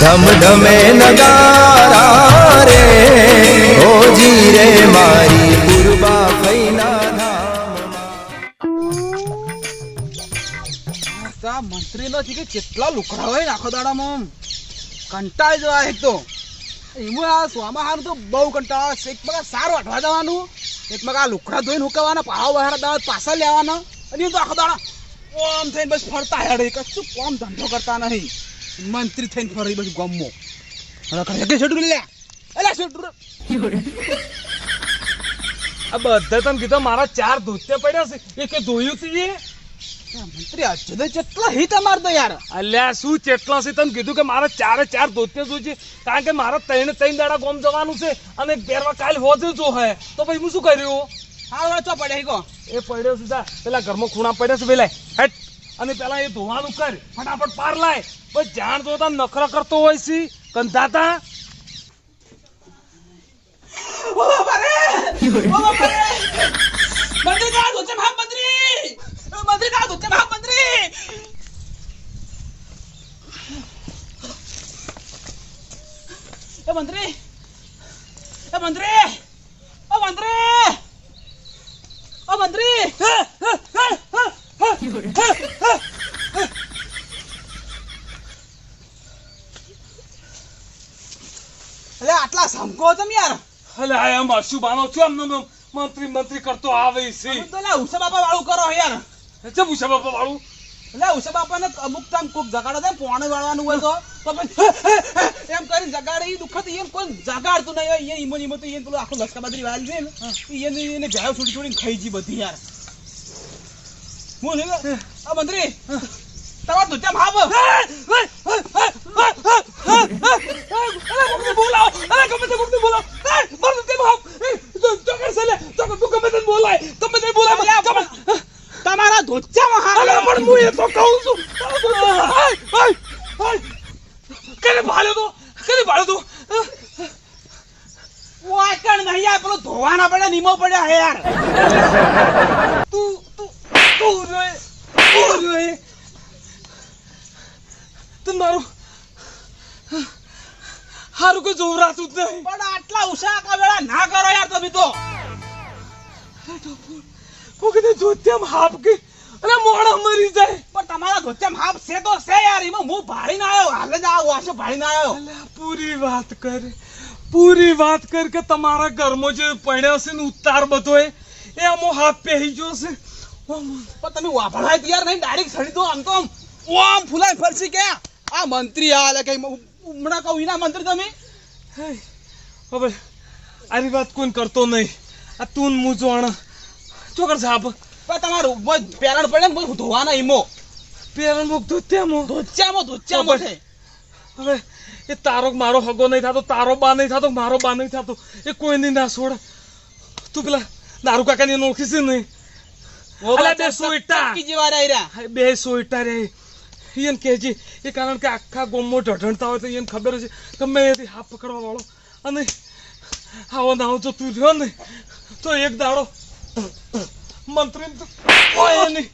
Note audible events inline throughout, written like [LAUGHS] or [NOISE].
ધમ ધમે નગારા રે હોજી રે મારી પૂર્વા ફૈના મંત્રી નો કે કેટલા લુકડા હોય નાખો દાડામાં. કંટાળ જવા એક તો. એમાં આ સ્વામાહાર તો બહુ કંટાળો છે. એક મગા સારું અઠવા જવાનું. એક મગા આ લુકડા ધોઈને હુકવાના, પાવ બહાર દાવા પાછા લેવાના. અને એ તો આખો દાડા ઓમ થઈને બસ ફરતા હેડે. કશું કોમ ધંધો કરતા નહીં. મંત્રી થઈને ફરી બધું ગમો કે છોટું લે. અલ્યા છોટું આ બધા તમે કીધું મારા ચાર ધોતે પડ્યા છે. એ કે ધોયું છે મંત્રી હજુ તો હિત અમાર મારતો યાર. અલ્યા શું ચેટલા છે તમે કીધું કે મારા ચારે ચાર ધોતે શું છે? કારણ કે મારા ત્રણ ત્રણ દાડા ગોમ જવાનું છે અને પહેરવા કાલ હોજે જો હે. તો પછી હું શું કર્યું? હા વાંચો પડે હીકો એ પડ્યો સુધા પેલા ઘરમાં ખૂણા પડ્યા છે પેલા હેટ અને પેલા એ ધોવાનું કર ફટાફટ પાર લાય. બસ જાણ જોતા નખરા કરતો હોય છે કંધાતા મંત્રી કા ધોતે મહા મંત્રી મંત્રી કા ધોતે મહા મંત્રી! એ મંત્રી! એ મંત્રી! ઓ મંત્રી! ઓ મંત્રી અલે આટલા સમકો તમે યાર. અલે આ એમ અશુભાનો છું એમ મંત્રી મંત્રી કરતો આવે છે. તમે તો લે ઉષા બાપા વાળું કરો યાર. ચમ પૂછે બાપા વાળું? એટલે ઉષા બાપાને અમુક ટાઈમ કોક જગાડો થાય પોણે વાળવાનું હોય તો. તો એમ કરી જગાડે એ દુખત એમ કોઈ જગાડતું નહીં હોય. ઈમો ઈમો તો એ પેલું આખું લસકા બાજરી વાળી છે ને. ઈયન એને ભેળો છોડી છોડીને ખાઈ જી બધી યાર. હું નહીં આ મંત્રી. તમાર તો ચમ હાવ? બોલાવો. અરે ગમે તે ગમે બોલાવો. મારું તે બાપ તો તો કરશે લે. તું ગમે તે બોલાય. ગમે તે બોલાય તમારા અરે પણ હું એ તો કહું છું. કેને ભાળ્યો તો? કેને ભાળ્યો તો? વાકણ નહીં યાર પેલો ધોવાના પડે નીમો પડ્યા હે યાર. તું રે તું રે તું મારું હારું કોઈ જ નહીં. પણ આટલા ઉષા કા વેળા ના કરો યાર તમે તો. કોકે જોત્યામ હાફ કે અરે મોણા મરી જાય. પણ તમારા ધોચામાં હાફ છે તો છે યાર એમાં હું ભાળીને આવ્યો હાલ જ આ વાસે ભાળીને આવ્યો? પૂરી વાત કર પૂરી વાત કર કે તમારા ઘરમાં જે પડ્યો છે ને ઉતાર બધોય એ આમો હાફ પહેરી ગયો છે. પણ તમે વાપરાય તૈયાર નહીં ડાયરેક્ટ સડી દો આમ તો આમ. ઓમ ફૂલાય ફરસી કે આ મંત્રી હાલે કઈ હમણાં કહું એના મંત્રી તમે? હવે આરી વાત કોઈ કરતો નહીં? આ તું હું જોણ ચોકર સાહેબ પણ તમારું બધ પેરણ પડે ને ધોવાના ઈમો. પેરણ મુખ ધોત્યામો. ધોત્યામો ધોત્યામો છે. હવે એ તારો મારો હગો નહીં થતો તારો બા નહીં થતો મારો બા નહીં થતો એ કોઈ નહીં ના છોડ. તું પેલા દારૂ કાકાની ઓળખીશ ઓળખી નહીં બે સોઈટા બે સોઈટા રે એને કહેજે એ કારણ કે આખા ગોમમાં ઢઢણતા હોય તો એને ખબર છે ગમે એથી હાથ પકડવા વાળો અને આવો નાવો જો તું રહ્યો ને, તો એક દાડો મંત્રી કોઈ નહીં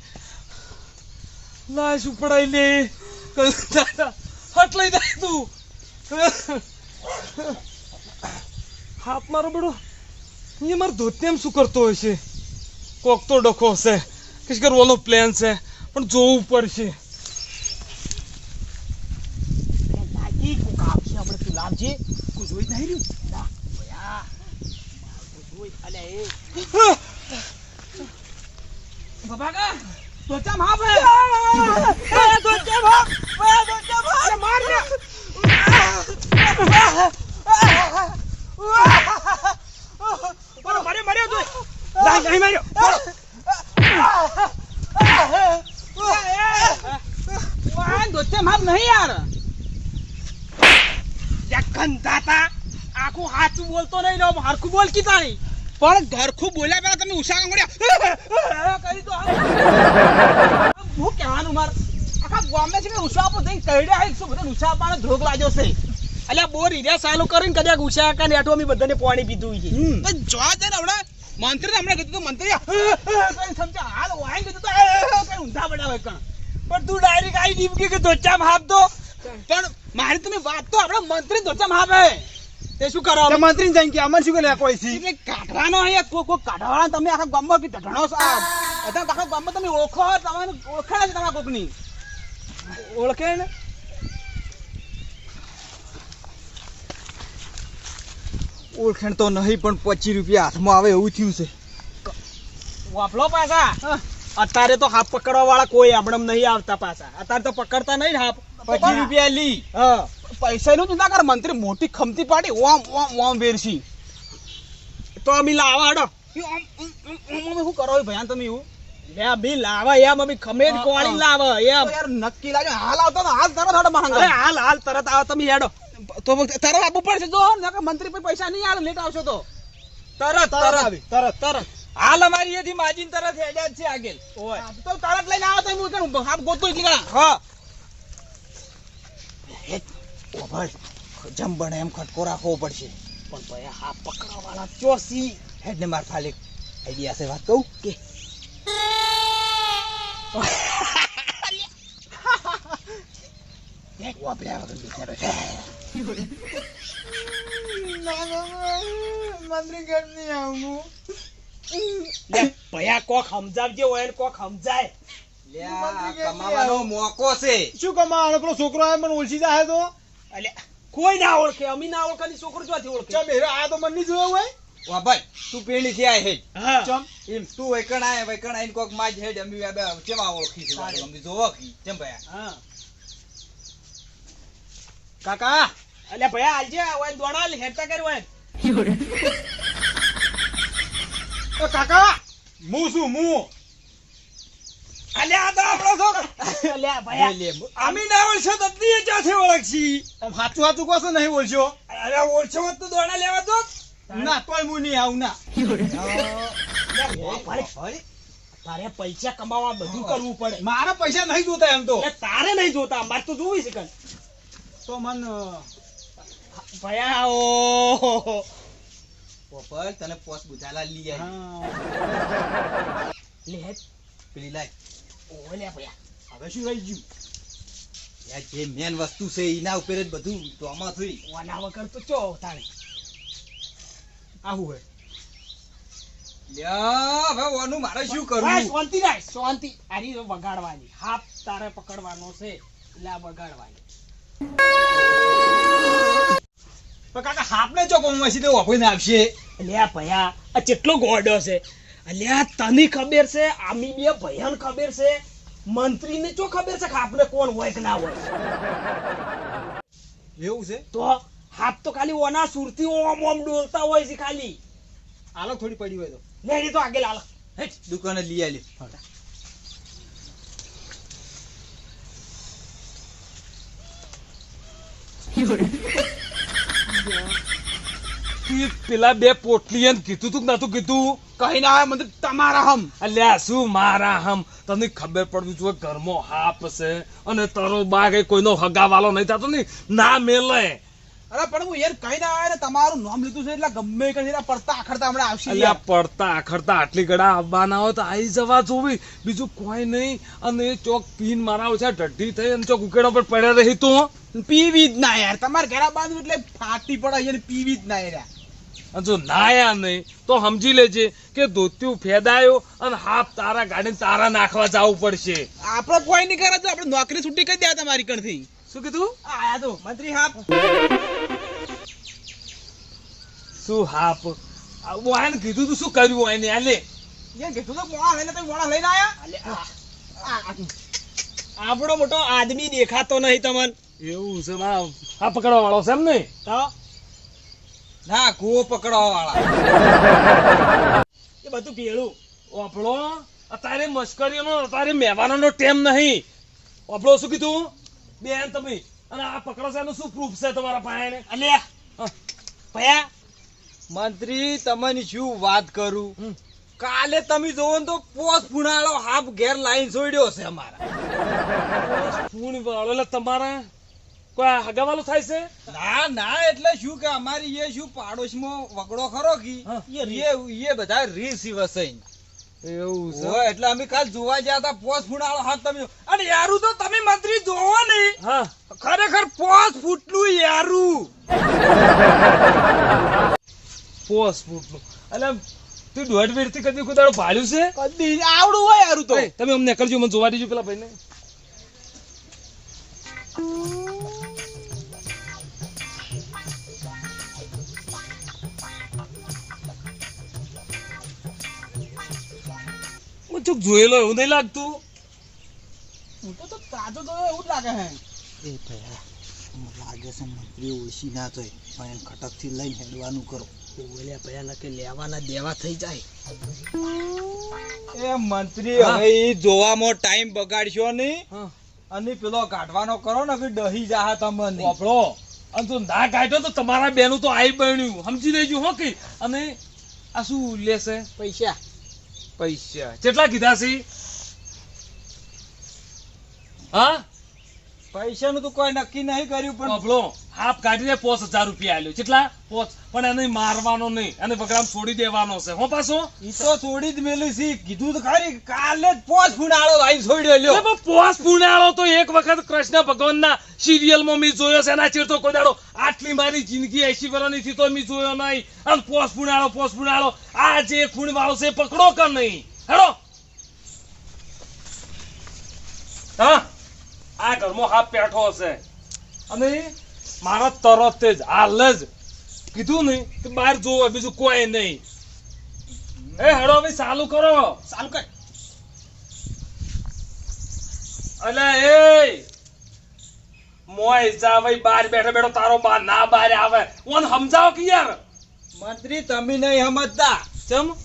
લાશ ઉપડાઈ લે. હટ લઈ જાય તું. હાથ મારો બડો. એ મારો એમ શું કરતો હોય છે? કોક તો ડખો હશે. કે ઓલો પ્લેન છે. પણ જોવું પડશે લાગી કોક આવશે તું લાવજે કોઈ જોઈ નહીં રહ્યું લા, ઓયા. જોઈ, અલ્યા એ. બાબા કા ધોચામાં હાફ હે ધોચામાં હાફ. એ ધોચામાં હાફ. અરે માર ને. મારો માર્યો માર્યો તું નહીં નહીં માર્યો વાહ ધોચામાં હાફ નહીં યાર જખન દાતા આખું હાચું બોલતો નહીં ને હરખું બોલ કીધા નહીં પણ ઘરખું બોલ્યા પેલા તમે ઉષા કંગડ્યા [LAUGHS] કરી દો. હું કહેવાનું માર આખા ગામે છે કે ઉષા આપો દઈ કહેડ્યા હે શું બધા ઉષા પાને ધ્રોગ લાગ્યો છે? અલ્યા બોર હીર્યા ચાલુ કરીને કદાચ ઉષા કા નેઠો અમે બધાને પાણી પીધું છે. તો જોવા દે ને હમણાં મંત્રી હમણાં કીધું તો મંત્રી સમજા હાલ વાઈ કીધું તો કઈ ઊંધા પડ્યા હોય કણ. પણ તું ડાયરેક્ટ આઈ ડીમકી કે ધોચામાં હાથ દો. પણ મારી તમે વાત તો આપણા મંત્રી ધોચા ચમ આપે તે શું કરો મંત્રી જઈને કે અમને શું કે કોઈ સી એટલે કાઢવાનો અહીંયા કોઈ કોઈ કાઢવાના? તમે આખા ગામમાં કે ઢઢણો છો બધા આખા ગામમાં તમે ઓળખો તમને ઓળખાણ છે તમારા કોકની? ઓળખે ને? ઓળખાણ તો નહીં પણ પચીસ રૂપિયા હાથમાં આવે એવું થયું છે. વાપલો પાછા? અત્યારે તો હાફ પકડવા વાળા કોઈ આપણે નહીં આવતા પાછા. અત્યારે તો પકડતા નહીં હાફ પચીસ રૂપિયા લી. હા. પૈસા નું ચિંતા કર મંત્રી મોટી ખમતી પાડી ઓમ ઓમ ઓમ વેરસી તો અમે લાવા હડો. શું કરો ભયાન તમે એવું? લે અભી લાવા એમ અભી ખમેર કોળી લાવા એમ. યાર નક્કી લાગે હાલ આવતો ને હાલ તરત હાડો હાલ હાલ તરત આવો તમે હેડો. તો તરત આપવું પડશે જો નકર મંત્રી પછી પૈસા નહીં આલે લેટ આવશો તો. તરત તરત તરત. તરત હાલ અમારી એથી માજીન તરત હેડ્યા છે આગળ ઓય. તો તરત લઈને આવો તમે હું એટલી હા ઓ ભાઈ જમ બને એમ ખટકો રાખવો પડશે. પણ ભાઈ હાફ પકડવા ચોસી હેડને માર ફાલે. આઈડિયા છે વાત કહું કે? [LAUGHS] ભયા કોક સમજાવજે હોય કોક સમજાય. કમાવાનો મોકો છે. શું કમાવાનો? પેલો છોકરો મને ઓળખી જાય તો? અલે કોઈ ના ઓળખે અમી ના ઓળખાની છોકરો ચોથી ઓળખે? ચમ હેરો આ તો મને નહીં જોયો હોય? વા ભાઈ તું પેણી થી આય હેડ. ચમ. એમ તું વૈકણ આય વૈકણ આઈને કોક માજ હેડ અમી બે કેવા ઓળખી છે. અમી જોવો કી ચમ ભાઈ હા. કાકા! અલે ભયા આલજે હોય દોડા લે હેડતા કર હોય ઓ કાકા! મુ શું હું. અલે આ તો આપણો છોકરો અલે ભયા. લે, લે. આમી ના ઓળખો તો તી ચોથી ઓળખશી? આમ સાચું સાચું કહો છો નહીં બોલશો અરે ઓળખો તો દોડા લેવા તો ના તોય હું નહીં આવું ના. તારે પૈસા કમાવા બધું કરવું પડે. મારા પૈસા નહીં જોતા એમ તો. તારે નહીં જોતા મારે તો જોવી છે તો મન ભયા ઓ પોપલ તને પોસ બુધાલા લઈ લે પેલી લાય. ભયા હવે શું રહી ગયું? યાર જે મેન વસ્તુ છે એના ઉપર જ બધું તોમાં થઈ. ઓના વગર તો ચો તાણે? આવું હે લ્યા હવે ઓનું મારે શું કરવું? શાંતિ રાખ શાંતિ. આની વગાડવાની. હાથ તારે પકડવાનો છે લા વગાડવાની. કાકા હાપને ચોકો મસી તો વાપરીને આવશે અલ્યા ભયા આ કેટલો ગોડો છે. અલ્યા તને ખબર છે? આમી બે ભયાન ખબર છે? મંત્રીને ચો ખબર છે કે આપણે કોણ હોય કે ના હોય? એવું છે? તો હાથ તો ખાલી ઓના સુરતી ઓમ ઓમ ડોલતા હોય છે ખાલી. આલો થોડી પડી હોય તો. લેડી તો આગળ હાલ હેટ દુકાને લઈ આલી. પેલા બે પોટલીએ કીધું તું કે નતું કીધું? કઈ ના આવે મંદિર તમારા હમ. અલ્યા શું મારા હમ? તને ખબર પડવી જોઈએ ઘરમાં હાપ છે અને તારો બા કોઈનો કોઈનો હગાવાલો નહીં થતો ને. ના મેલે. અરે પણ હું યાર કઈ ના આવે તમારું નામ લીધું છે એટલે ગમે એ પડતા આખડતા હમણાં આવશે અલ્યા પડતા આખડતા આટલી ગળા આવવાના હોય તો આવી જવા જોવી. બીજું કોઈ નહીં. અને ચોક પીન મારા છે ઢઢી થઈ અને ચોક ઉકેડો પર પડ્યા રહી તું પીવી જ ના યાર. તમારે ઘેરા બાંધવું એટલે ફાટી પડે પીવી જ ના યાર. અને જો નાયા નહીં તો સમજી લેજે કે ધોત્યું ફેદાયો અને હાફ તારા ગાડી તારા નાખવા જવું પડશે. આપણે કોઈ નહીં કરે તો આપણે નોકરી છૂટી કરી દે તમારી કણથી શું કીધું? આયા તો મંત્રી હાફ. શું હાફ? વાયન કીધું તું શું કર્યું એને આલે કીધું તો મોણા લઈને તમે મોણા લઈને આયા? આપણો મોટો આદમી દેખાતો નહીં તમને. એવું છે મારા આ પકડવા વાળો છે એમ નહીં? તો? ના કૂવો પકડવા વાળા એ બધું ભેળું. આપણો અત્યારે મસ્કરીઓનો અત્યારે મહેમાનોનો ટેમ નહીં. આપણો શું કીધું? બેન તમે અને આ પકડો છે એનું શું પ્રૂફ છે તમારા પાસે અલ્યા હા. ભયા? મંત્રી તમને શું વાત કરું? હમ. કાલે તમે જોવો ને તો પોસ ફૂણાળો હાફ ઘેર લાઈન છોડ્યો છે અમારા. ફૂણ વાળો એટલે તમારા કોઈ હગાવાલો થાય છે? ના ના એટલે શું કે અમારી એ શું પાડોશમાં વગડો ખરો કી. એ એ બધા રીસી વસઈ એવું છે? એટલે અમે કાલ જોવા ગયા હતા પોસ ફૂટાળો હાથ તમે અને યારું તો તમે મંત્રી જોવો નહીં. હા. ખરેખર પોસ ફૂટનું યારું. પોસ ફૂટનું એટલે તું દોઢ વીરથી કદી કુદાડો દાડો ભાળ્યું છે? કદી આવડું હોય યારું તો. તમે અમને કરજો મને જોવા દેજો પેલા ભાઈને. હું ચૂક જોયેલો એવું નહીં લાગતું. હું તો તો તાજો તો એવું જ લાગે હે. એ ભયા લાગે છે મંત્રી ઓછી ના થાય પણ એમ ખટકથી લઈને હેડવાનું કરો. બોલ્યા ભયા કે લેવાના દેવા થઈ જાય. એ મંત્રી હવે એ જોવામાં ટાઈમ બગાડશો નહીં. હા. અને પેલો કાઢવાનો કરો ને કે ડહી જાહા તમને. આપણો અને તું ના કાઢ્યો તો તમારા બેનું તો આઈ બન્યું. સમજી લેજો હો કે. અને આ શું લેશે? પૈસા. પૈસા. કેટલા કીધા છે? હા? પૈસાનું તો કોઈ નક્કી નહીં કર્યું પણ બાપલો હાફ કાઢીને પોસ હજાર રૂપિયા આલ્યો કેટલા પોસ પણ એને મારવાનો નહીં. અને બગડામ છોડી દેવાનો છે. હો પાછો? ઈ તો છોડી જ મેલી છે. કીધું તો ખરી કાલે જ પોસ ફૂણાળો લાઈ છોડ્યો લ્યો. પોસ પુણાળો તો એક વખત કૃષ્ણ ભગવાનના સિરિયલમાં મેં જોયો છે. એના ચીર તો કોઈ દાડો આટલી મારી જિંદગી એસી વર્ષની થી તો મેં જોયો નહીં. અને પોસ ફૂણાળો પોસ ફૂણાળો આ જે ફૂણ વાળો છે પકડો કે નહીં? હેડો. હા? આ ઘરમાં હાફ પેઠો હશે. અને મારા તરત જ હાલ જ. કીધું ને કે બહાર જોવો બીજું કોઈ નહીં. એ હેડો ભાઈ ચાલુ કરો. ચાલુ કર. અલે એ મોય જાવઈ બાર બેઠો બેઠો તારો બા ના બાર આવે. ઓન સમજાવ કે યાર મંત્રી તમે નહીં સમજતા. ચમ?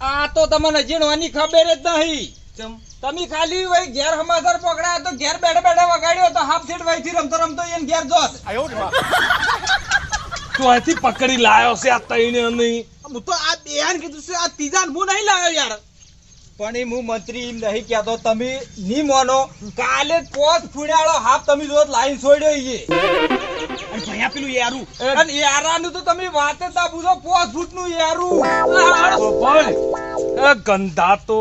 આ તો તમને જીણવાની ખબર જ નહીં. ચમ? તમે ખાલી ભાઈ ઘેર હમાસર પકડાયા તો ઘેર બેઠા બેઠા વગાડ્યો તો હાફ સેટ વહીથી રમતો રમતો એને ઘેર જોત. તું અહીંથી પકડી લાયો છે આ તઈને નહીં હું તો આ બેન કીધું છે આ ત્રીજા હું નહીં લાવ્યો યાર. પણ એ હું મંત્રી એમ નહીં કહેતો તમે નહીં મોનો. કાલે પોત પોસ ફૂડાળો હાફ તમે જોત લાઈન છોડ્યો અને ભયા પેલું યારું. અને યારાનું તો તમે વાત તાબુ છો પોસ ફૂટનું યારું. ગંધા તો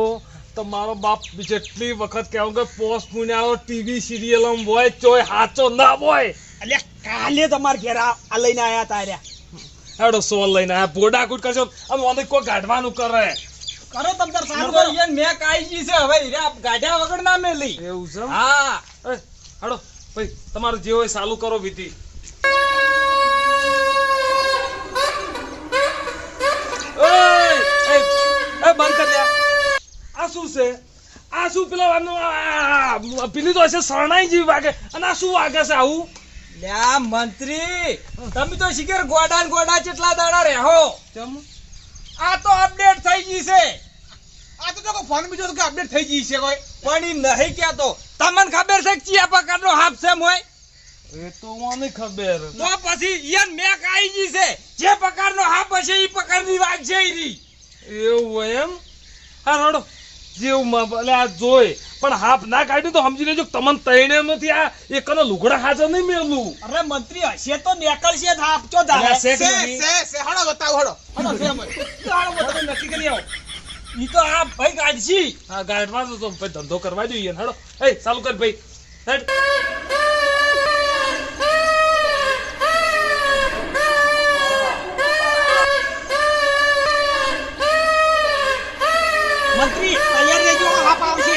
તમારો બાપ જેટલી વખત કહેવું કે પોસ્ટ પુણ્યાળો ટીવી સિરિયલ હોય ચોય હાચો ના હોય. અલ્યા કાલે તમારે ઘેર આ આ લઈને આવ્યા તા અલ્યા હેડો સોલ લઈને આયા. બોડા કુટ કરશો આમ ઓને કોઈ ગાઢવાનું કરે. કરો તમ તાર સારું કરો. ઈયન મેં કાઈ જી છે? હવે હીરા ગાઢ્યા વગર ના મેલી. એવું છે હા. હેડો. ભાઈ તમારું જે હોય ચાલુ કરો વિધિ. આ શું છે આ શું પેલા પેલી તો હશે શરણાઈ જેવી વાગે. અને આ શું વાગે છે આવું? લ્યા મંત્રી તમે તો શિખર ગોડા ને ગોડા કેટલા દાડા રહેો આ તો અપડેટ થઈ ગઈ છે. આ તો તો ફોન બીજો તો કે અપડેટ થઈ ગઈ છે કોઈ. પણ ઈ નહીં કહેતો. તમને ખબર છે કે ચિયા પ્રકારનો હાફ છે મોય એ તો મને ખબર. તો પછી યન મેક આવી ગઈ છે. જે પ્રકારનો હાફ હશે ઈ પ્રકારની વાત છે ઈ રી. એવું એમ? હા રડો. જેવું એટલે આ જોઈ પણ હાફ ના કાઢ્યું તો સમજી લેજો તમને તૈણે નથી આ એકનો લુગડા હાજર નહીં મેલું. અરે મંત્રી હશે તો નીકળશે જ હા ચો ધારે હળો બતાવો નક્કી કરી આવો. ઈ તો આ ભાઈ કાઢશી હા ગાડવા તો ભાઈ ધંધો કરવા જોઈએ હડો હેડો એ ચાલુ કર ભાઈ. હેડ મંત્રી તૈયાર રહેજો હાપ આવશે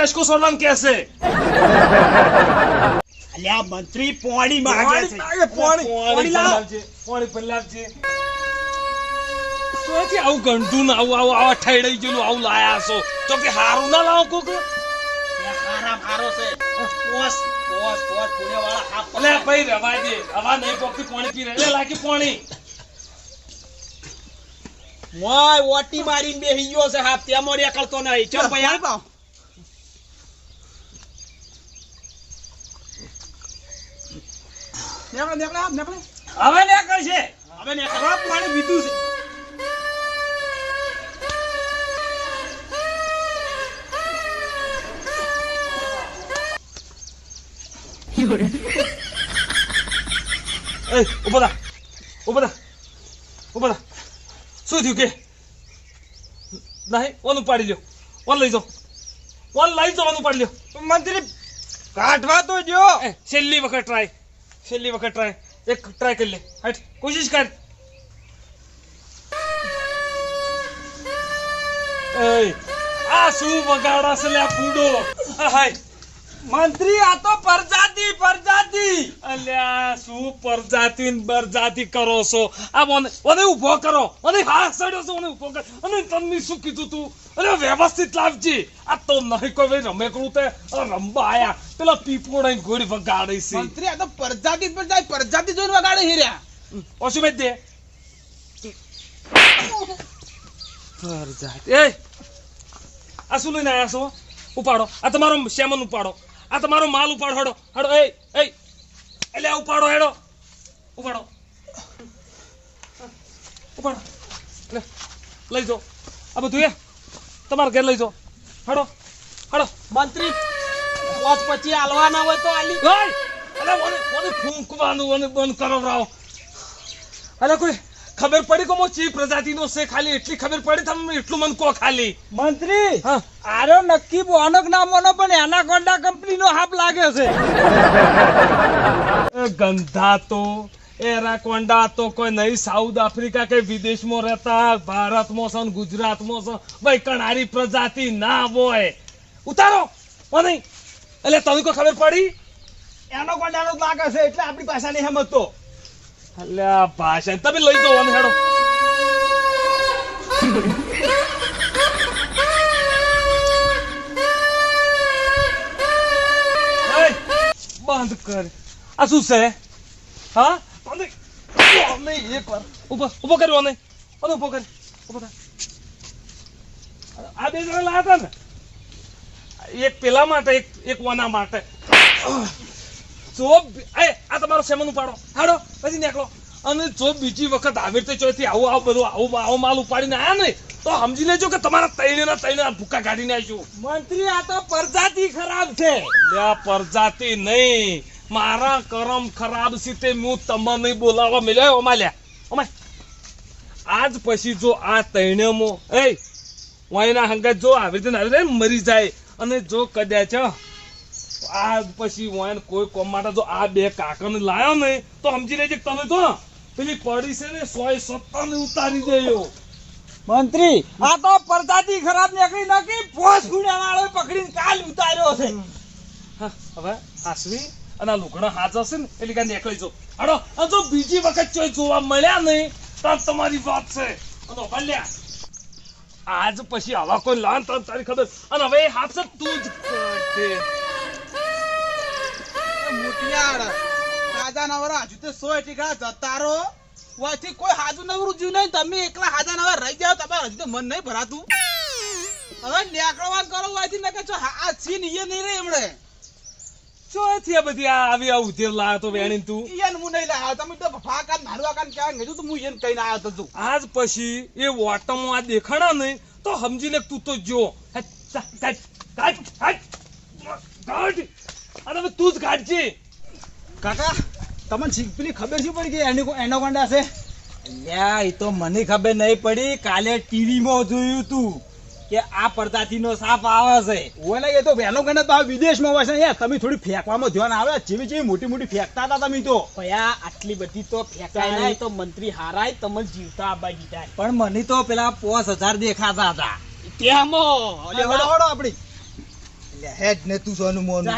અલ્યા ટચકો સોડવાનું કે છે. અલ્યા મંત્રી પોણી માંગે છે. પોણી. પોણી પોણી પોણી પલાવજે. શોથી આવું ગંઢું ના આવું આવું આવા ઠેડાઈ ગયેલું આવું લાયા છો. તો કે હારું ના લાવો કોક? હારામ હારો છે. પોસ પોસ પોસ પુણે વાળા હાફ અલ્યા ભાઈ રવા દે. હવા નહીં પોકતી પાણી પી રહે લાગી પાણી. મોય ઓટી મારીને બેહી ગયો છે હાપ ત્યાં મોરે કરતો નહીં. ચલ ભાઈ આ નેકળે નેકળે નેકળે. હવે ને કરશે હવે પાણી પીધું છે. [LAUGHS] એ ઊભો થા ઊભા થા. ઊભા થા. શું થયું કે? નહીં ઓન પાડી લ્યો. ઓન લઈ જાઓ. ઓન લઈ જાઓ ઓન ઉપાડી લ્યો. મંત્રી કાઢવા તો જો એ, છેલ્લી વખત ટ્રાય છેલ્લી વખત ટ્રાય એક ટ્રાય કરી લે. હટ કોશિશ કર. આ શું વગાડા છે લે પૂડો હાય. મંત્રી આ તો પરજાતિ પરજાતિ. અલ્યા શું પરજાતિ ને બરજાતિ કરો છો? આ મને મને ઊભો કરો. મને હાથ સડ્યો છો મને ઊભો કર. અને તમને શું કીધું તું? અરે વ્યવસ્થિત લાવજી. આ તો નહીં કોઈ ભાઈ રમે કરું તે. રમવા આયા. પેલા પીપોડા ગોળી વગાડે છે. મંત્રી આ તો પ્રજાતિ પર જાય પ્રજાતિ જોઈને વગાડે હીર્યા ઓછું મેં દે. પ્રજાતિ. એ! આ શું લઈને આવ્યા છો? ઉપાડો. આ તમારો શેમન ઉપાડો. આ તમારો માલ ઉપાડો. હડો હડો એ એ. એટલે ઉપાડો હેડો. ઉપાડો. ઉપાડો. લે લઈ જાઓ. આ બધું એ. તમારા ઘેર લઈ જાઓ. હડો હડો. મંત્રી પોચ પછી આલવાના હોય તો આલી અરે મને મને ફૂંકવાનું મને બંધ કરો રાવ. અરે કોઈ ખબર પડી કે મો ચી પ્રજાતિનો છે ખાલી? એટલી ખબર પડી તમે એટલું મન કો ખાલી. મંત્રી આરો નક્કી બોનક નામનો પણ એનાકોન્ડા કંપનીનો હાપ લાગે છે. ગંધા તો એરાકોન્ડા તો કોઈ નહીં સાઉથ આફ્રિકા કે વિદેશમાં રહેતા ભારતમાં છે ને ગુજરાતમાં છે. ભાઈ કણારી પ્રજાતિ ના હોય. ઉતારો! નહીં એટલે તને કોઈ ખબર પડી? એનાકોન્ડાનો જ લાગે છે એટલે આપણી ભાષા નહીં સમજતો. અલ્યા ભાષા તમે લઈ જાઓ અને હેડો બંધ કર. આ શું છે? હા? અને એક વાર ઊભો ઊભો કર્યો અને ઊભો કર ઊભો થા આ બે જણા લાયા હતા ને? એક પેલા માટે એક એક વાના માટે. જો એ આ તમારો સેમન ઉપાડો. હાડો પછી નીકળો. અને જો બીજી વખત આવી રીતે ચોથી આવું આવું બધું આવું આવું માલ ઉપાડીને આ નહીં તો સમજી લેજો કે તમારા તૈણેના તૈણે ભૂકા કાઢીને આવીશું મંત્રી આ તો પ્રજાતિ ખરાબ છે. લ્યા પ્રજાતિ નહીં. મારા કરમ ખરાબ છે તે હું તમને બોલાવવા મળ્યો ઓમાલ્યા ઓમાય આજ પછી જો આ તૈણેમો એ વાયના હંગત જો આવી રીતે આવી રીતે મરી જાય અને જો કદાચ આ પછી વાયન કોઈ કોમ માટે જો આ બે કાકાને લાયો ને તો સમજી લેજે તમે તો પેલી પડી છે ને સોય સત્તા ને ઉતારી દેયો મંત્રી આ તો પરદાદી ખરાબ નીકળી નાખી પોસ ગુડા વાળો પકડીને કાલ ઉતાર્યો છે. હવે આશરી અને આ લુગડા હાજર છે ને એટલે કાંઈ નીકળી જો હાડો જો બીજી વખત ચોય જોવા મળ્યા નહીં તો તમારી વાત છે. અને ભલ્યા આજ પછી આવા કોઈ લાન તાન તારી ખબર અને હવે હાથ તું જ. મોટિયાળ હાજા નવરા હજુ તો સો ટીકા જતારો વાથી કોઈ હાજુ નવરું જ્યું નહીં તમે એકલા હાજા નવર રહી જાવ તમારે હજુ તો મન નહીં ભરાતું હવે નેકળવા કરો વાથી નકે છો આ સીન ઈએ નહીં રે એમણે ચોથી આ બધી? આ આવી આવું ઉધેર લાયો તો વેણીને તું? ઈયન હું નહીં લાવ્યો તમે તો ફાકા નાડવા કાન ક્યાં ગયું તો હું ઈયન કઈ આવ્યો તો તું. આજ પછી એ વોટમ આ દેખાણા નહીં તો સમજી લે તું તો જો. અને હવે તું જ કાઢજે કાકા તમને શી- પેલી ખબર શું પડી કે એની એનાકોન્ડા છે? લ્યા એ તો મને ખબર નહીં પડી. કાલે ટીવીમાં જોયું તું. કે આ પ્રજાતિનો સાપ આવે છે. ઓલે એ તો બેનો ગણે તો આ વિદેશમાં હોય છે. યાર તમે થોડી ફેંકવામાં ધ્યાન આવે. જેવી જેવી મોટી મોટી ફેંકતા હતા તમે તો. ભયા આટલી બધી તો ફેંકાય નહીં. તો મંત્રી હારાય તમને જીવતા આબા દીધા. પણ મને તો પેલા પોસ હજાર દેખાતા હતા. હળો આપડી હેડ ને તું સોનું મોનું.